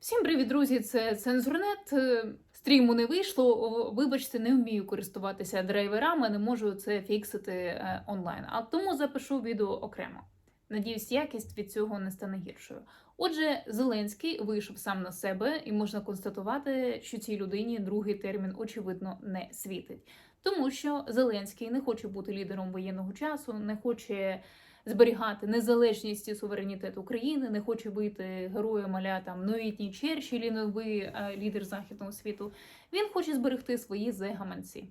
Всім привіт, друзі! Це цензурнет. Е, Стріму не вийшло. Вибачте, не вмію користуватися драйверами, не можу це фіксити е, онлайн. А тому запишу відео окремо. Надіюсь, якість від цього не стане гіршою. Отже, Зеленський вийшов сам на себе, і можна констатувати, що цій людині другий термін очевидно не світить, тому що Зеленський не хоче бути лідером воєнного часу, не хоче зберігати незалежність і суверенітет України, не хоче бути героєм аля там новітній Черчиллі, новий е, лідер західного світу. Він хоче зберегти свої зегаманці.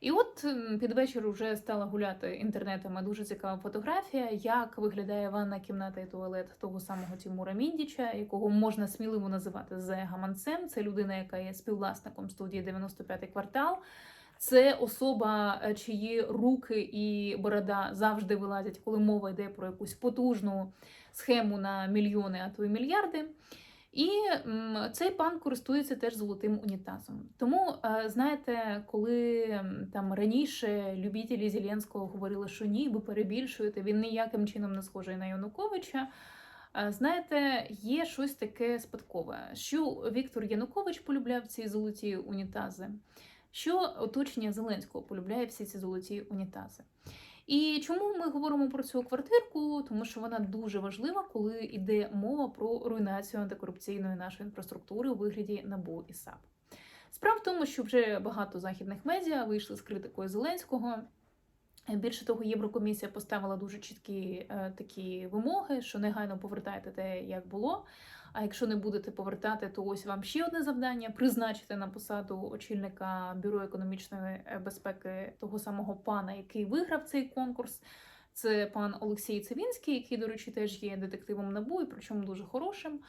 І от під вечір вже стала гуляти інтернетами дуже цікава фотографія, як виглядає ванна кімната і туалет того самого Тімура Міндіча, якого можна сміливо називати зе-гаманцем. Це людина, яка є співвласником студії 95-й квартал. Це особа, е, чиї руки і борода завжди вилазять, коли мова йде про якусь потужну схему на мільйони, а то й мільярди. І цей пан користується теж золотим унітазом. Тому, е, знаєте, коли там раніше любітелі Зеленського говорили, що ні, ви перебільшуєте, він ніяким чином не схожий на Януковича. е, Знаєте, є щось таке спадкове, що Віктор Янукович полюбляв ці золоті унітази, що оточення Зеленського полюбляє всі ці золоті унітази. І чому ми говоримо про цю квартирку? Тому що вона дуже важлива, коли йде мова про руйнацію антикорупційної нашої інфраструктури у вигляді НАБУ і САП. Справа в тому, що вже багато західних медіа вийшли з критикою Зеленського. Більше того, Єврокомісія поставила дуже чіткі е, такі вимоги, що негайно повертайте те, як було. А якщо не будете повертати, то ось вам ще одне завдання: призначити на посаду очільника бюро економічної е, безпеки того самого пана, який виграв цей конкурс. Це пан Олексій Цивінський, який, до речі, теж є детективом НАБУ, і причому дуже хорошим.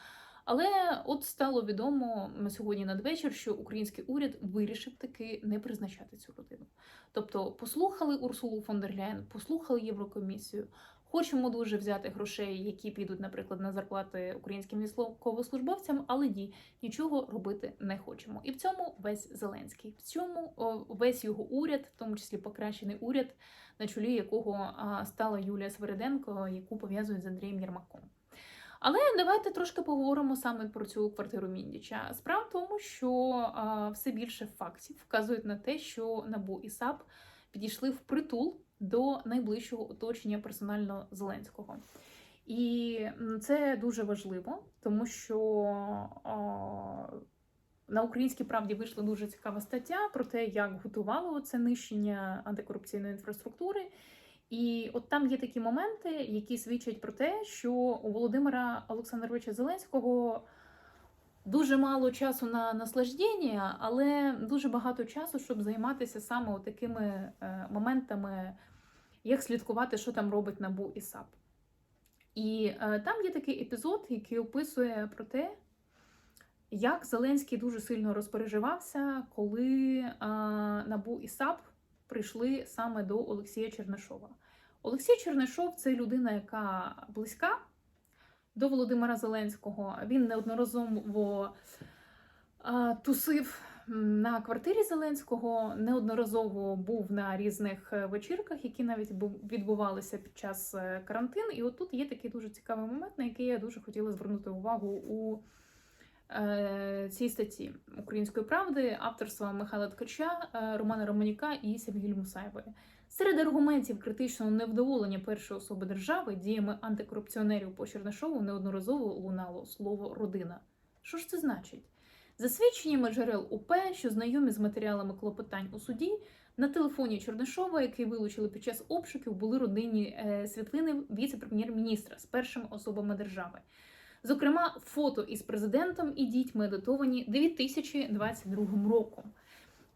Але от стало відомо сьогодні надвечір, що український уряд вирішив таки не призначати цю людину. Тобто послухали Урсулу фон дер Ляєн, послухали Єврокомісію. Хочемо дуже взяти грошей, які підуть, наприклад, на зарплати українським військовослужбовцям, але ні, нічого робити не хочемо. І в цьому весь Зеленський, в цьому весь його уряд, в тому числі покращений уряд, на чолі якого стала Юлія Свериденко, яку пов'язують з Андрієм Єрмаком. Але давайте трошки поговоримо саме про цю квартиру Міндіча. Справа в тому, що а, все більше фактів вказують на те, що НАБУ і САП підійшли в притул до найближчого оточення персонально Зеленського. І це дуже важливо, тому що на українській правді вийшла дуже цікава стаття про те, як готувало це нищення антикорупційної інфраструктури. І от там є такі моменти, які свідчать про те, що у Володимира Олександровича Зеленського дуже мало часу на наслаждення, але дуже багато часу, щоб займатися саме такими е, моментами, як слідкувати, що там робить НАБУ і САП. І е, там є такий епізод, який описує про те, як Зеленський дуже сильно розпереживався, коли е, НАБУ і САП прийшли саме до Олексія Чернишова. Олексій Чернишов це людина, яка близька до Володимира Зеленського. Він неодноразово тусив на квартирі Зеленського, неодноразово був на різних е, вечірках, які навіть відбувалися під час е, карантину. І от тут є такий дуже цікавий момент, на який я дуже хотіла звернути увагу у е, цій статті Української правди авторства Михайла Ткача, Романа Романіка і Сергія Мусаєвої. Серед аргументів критичного невдоволення першої особи держави діями антикорупціонерів по Чернишову неодноразово лунало слово родина. Що ж це значить? За свідченнями джерел УП, що знайомі з матеріалами клопотань у суді, на телефоні Чернишова, який вилучили під час обшуків, були родинні е, світлини віце-прем'єр-міністра з першими особами держави. Зокрема, фото із президентом і дітьми датовані 2022 роком.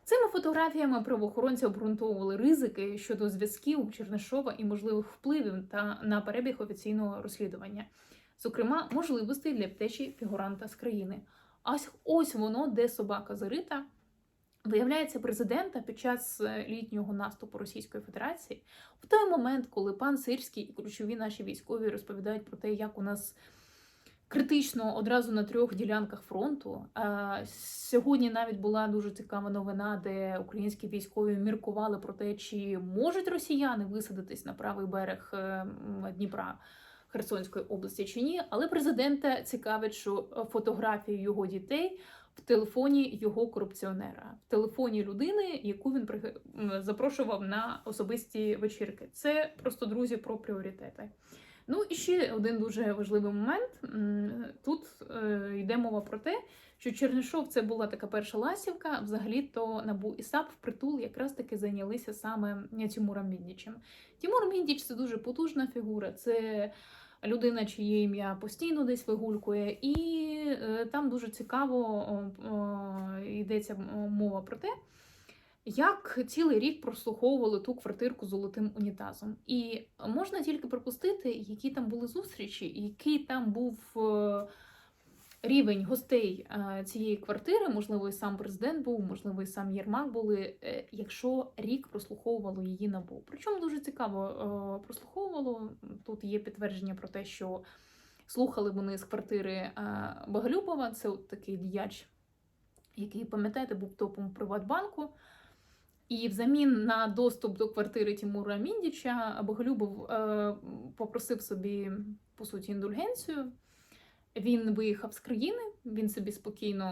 Цими фотографіями правоохоронці обґрунтовували ризики щодо зв'язків Чернишова і можливих впливів та на перебіг офіційного розслідування, зокрема, можливостей для втечі фігуранта з країни. А ось ось воно, де собака зарита. Виявляється, президента під час е, літнього наступу Російської Федерації, в той момент, коли пан Сирський і ключові наші військові розповідають про те, як у нас критично одразу на трьох ділянках фронту. Сьогодні навіть була дуже цікава новина, де українські військові міркували про те, чи можуть росіяни висадитись на правий берег е, Дніпра. Херсонської області чи ні, але президента цікавить, що е, фотографії його дітей в телефоні його корупціонера, в телефоні людини, яку він запрошував на особисті вечірки. Це просто друзі про пріоритети. Ну і ще один дуже важливий момент. Тут е, йде мова про те, що Чернишов це була така перша ласівка. Взагалі то набу і САП впритул якраз таки зайнялися саме Тимуром Міндічем. Тимур Міндіч це дуже потужна фігура. Це людина, чиє ім'я постійно десь вигулькує, і е, там дуже цікаво йдеться мова про те, як цілий рік прослуховували ту квартирку золотим унітазом. І можна тільки припустити, які там були зустрічі, який там був е, рівень гостей е, цієї квартири. Можливо, і сам президент був, можливо, і сам Єрмак були, е, якщо рік прослуховувало її набу. Причому дуже цікаво прослуховувало. Тут є підтвердження про те, що слухали вони з квартири Боголюбова. Це от такий діяч, який, пам'ятаєте, був топом Приватбанку. І взамін на доступ до квартири Тимура Міндіча Боголюбов е, попросив собі по суті індульгенцію. Він виїхав з країни, він собі спокійно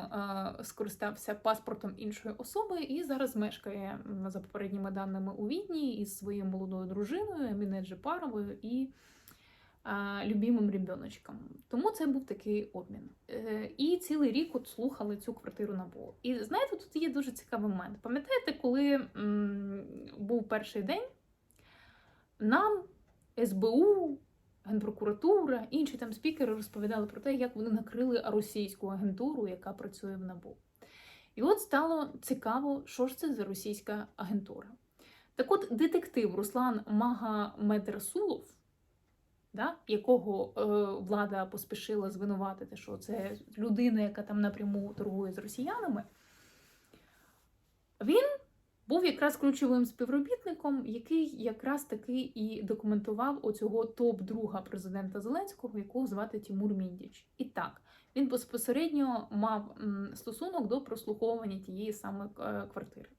е, скористався паспортом іншої особи і зараз мешкає за попередніми даними у Відні із своєю молодою дружиною Еміне Джепаровою і любимим ребеночком. Тому це був такий обмін. Е, і цілий рік от слухали цю квартиру НАБУ. І знаєте, тут є дуже цікавий момент. Пам'ятаєте, коли м, був перший день, нам СБУ, Генпрокуратура, інші там спікери розповідали про те, як вони накрили російську агентуру, яка працює в НАБУ. І от стало цікаво, що ж це за російська агентура. Так от детектив Руслан Магомедрасулов, да, якого е, влада поспішила звинуватити, що це людина, яка там напряму торгує з росіянами, він був якраз ключовим співробітником, який якраз таки і документував оцього топ-друга президента Зеленського, якого звати Тимур Міндіч. І так, він безпосередньо мав стосунок до прослуховування тієї саме е, квартири.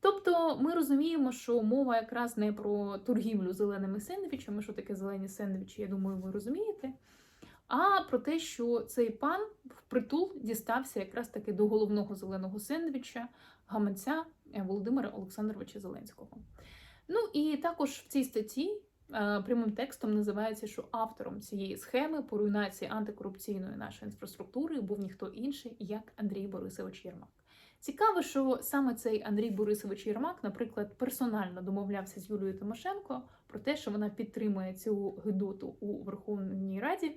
Тобто ми розуміємо, що мова якраз не про торгівлю зеленими сендвічами, що таке зелені сендвічі, я думаю, ви розумієте. А про те, що цей пан впритул дістався якраз таки до головного зеленого сендвіча гаманця е, Володимира Олександровича Зеленського. Ну і також в цій статті е, прямим текстом називається, що автором цієї схеми по руйнації антикорупційної нашої інфраструктури був ніхто інший, як Андрій Борисович Єрмак. Цікаво, що саме цей Андрій Борисович Єрмак, наприклад, персонально домовлявся з Юлією Тимошенко про те, що вона підтримує цю гидоту у Верховній Раді.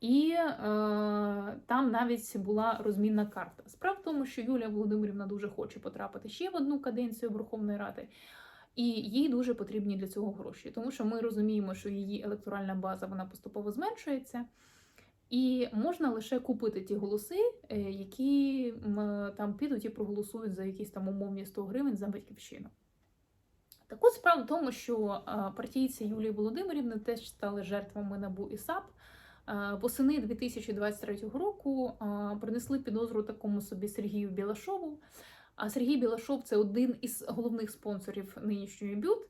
І е, там навіть була розмінна карта. Справа в тому, що Юлія Володимирівна дуже хоче потрапити ще в одну каденцію Верховної Ради, і їй дуже потрібні для цього гроші, тому що ми розуміємо, що її електоральна база вона поступово зменшується, і можна лише купити ті голоси, е, які там підуть і проголосують за якісь там умовні 100 гривень за батьківщину. Так от справа в тому, що е, партійці Юлії Володимирівни теж стали жертвами НАБУ і САП. Е, Восени 2023 року принесли підозру такому собі Сергію Білашову. А Сергій Білашов це один із головних спонсорів нинішньої бют.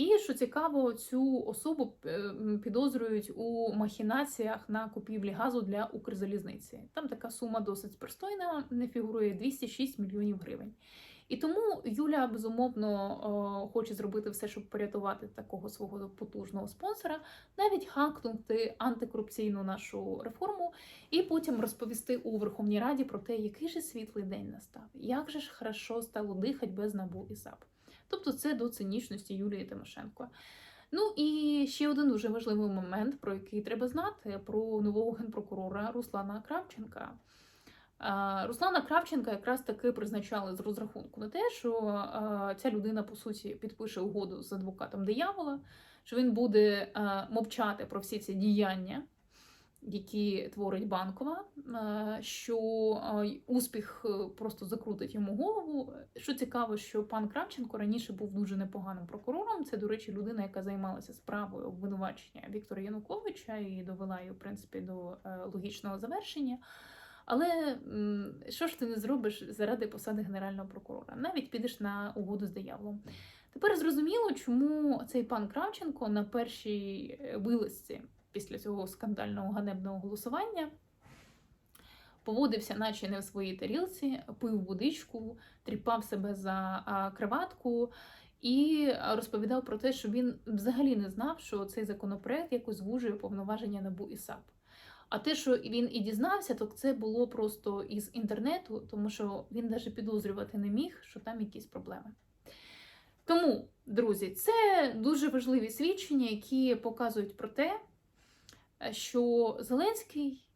І що цікаво, цю особу е, підозрюють у махінаціях на купівлі газу для Укрзалізниці. Там така сума досить пристойна, не фігурує 206 мільйонів гривень. І тому Юля безумовно е, хоче зробити все, щоб порятувати такого свого потужного спонсора, навіть хакнути антикорупційну нашу реформу, і потім розповісти у Верховній Раді про те, який же світлий день настав, як же ж хорошо стало дихати без набу і САП. Тобто це до цинічності Юлії Тимошенко. Ну і ще один дуже важливий момент, про який треба знати: про нового генпрокурора Руслана Кравченка. Руслана Кравченка якраз таки призначали з розрахунку на те, що ця людина по суті підпише угоду з адвокатом диявола, що він буде мовчати про всі ці діяння, які творить банкова, що успіх е, просто закрутить йому голову. Що цікаво, що пан Кравченко раніше був дуже непоганим прокурором. Це, до речі, людина, яка займалася справою обвинувачення Віктора Януковича і довела її, в принципі, до е, логічного завершення. Але що ж ти не зробиш заради посади генерального прокурора? Навіть підеш на угоду з дияволом. Тепер зрозуміло, чому цей пан Кравченко на першій е, вилазці після цього скандального ганебного голосування. Поводився, наче не в своїй тарілці, пив водичку, тріпав себе за криватку і розповідав про те, що він взагалі не знав, що цей законопроект якось звужує повноваження НАБУ і САП. А те, що він і дізнався, то це було просто із інтернету, тому що він навіть підозрювати не міг, що там якісь проблеми. Тому, друзі, це дуже важливі свідчення, які показують про те, що Зеленський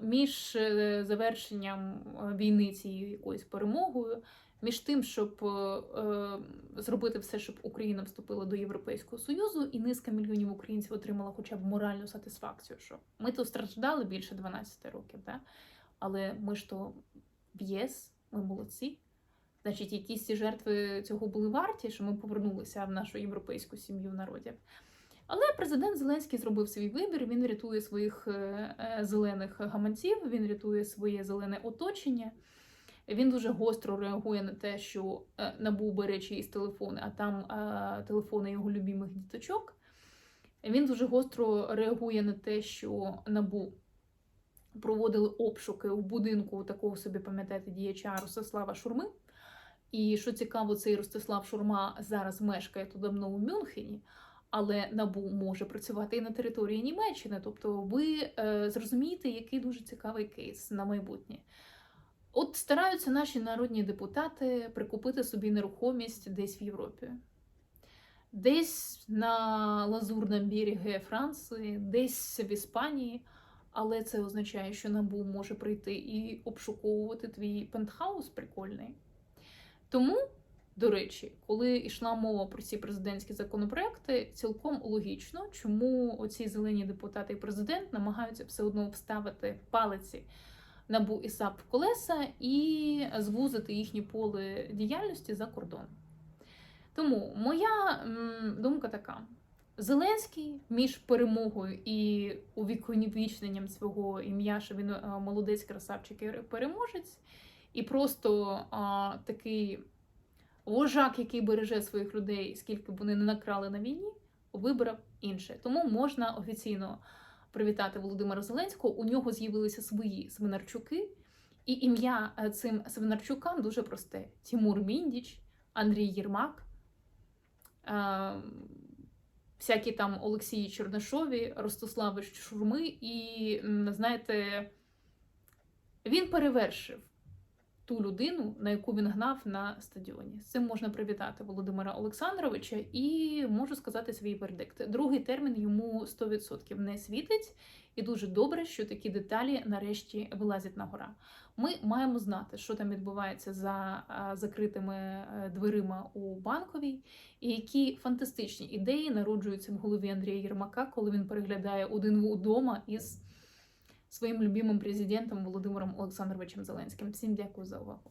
між е, завершенням е, війни цією якоюсь перемогою, між тим, щоб е, зробити все, щоб Україна вступила до Європейського Союзу, і низка мільйонів українців отримала хоча б моральну сатисфакцію, що ми то страждали більше 12 років, да? але ми ж то в ЄС, ми молодці. Значить, якісь ці жертви цього були варті, що ми повернулися в нашу європейську сім'ю народів. Але президент Зеленський зробив свій вибір. Він рятує своїх е, е, зелених гаманців, він рятує своє зелене оточення. Він дуже гостро реагує на те, що е, набув бере чиїсь телефони, а там телефони його любимих діточок. Він дуже гостро реагує на те, що набу проводили обшуки у будинку такого собі, пам'ятаєте, діяча Ростислава Шурми. І що цікаво, цей Ростислав Шурма зараз мешкає тут давно у Мюнхені, але набу може працювати і на території Німеччини. Тобто, ви е, зрозумієте, який дуже цікавий кейс на майбутнє. От стараються наші народні депутати прикупити собі нерухомість десь в Європі, десь на Лазурному берегі Франції, десь в Іспанії. Але це означає, що набу може прийти і обшуковувати твій пентхаус прикольний. Тому, до речі, коли йшла мова про ці президентські законопроекти, цілком логічно, чому оці зелені депутати і президент намагаються все одно вставити палиці набу і САП в колеса і звузити їхнє поле діяльності за кордон. Тому моя думка така: Зеленський між перемогою і увіковічненням свого ім'я, що він е, молодець, красавчик і переможець, і просто а, такий вожак, який береже своїх людей, скільки б вони не накрали на війні, вибрав інше. Тому можна офіційно привітати Володимира Зеленського. У нього з'явилися свої свинарчуки, і ім'я е, цим свинарчукам дуже просте: Тимур Міндіч, Андрій Єрмак. е, Всякі там Олексії Чернишові, Ростислави Шурми, і знаєте, він перевершив ту людину, на яку він гнав на стадіоні. З цим можна привітати Володимира Олександровича і можу сказати свій вердикт. Другий термін йому 100% не світить, і дуже добре, що такі деталі нарешті вилазять на гора. Ми маємо знати, що там відбувається за закритими е, дверима у банковій, і які фантастичні ідеї народжуються в голові Андрія Єрмака, коли він переглядає один удома із своїм любимим президентом Володимиром Олександровичем Зеленським. Всім дякую за увагу.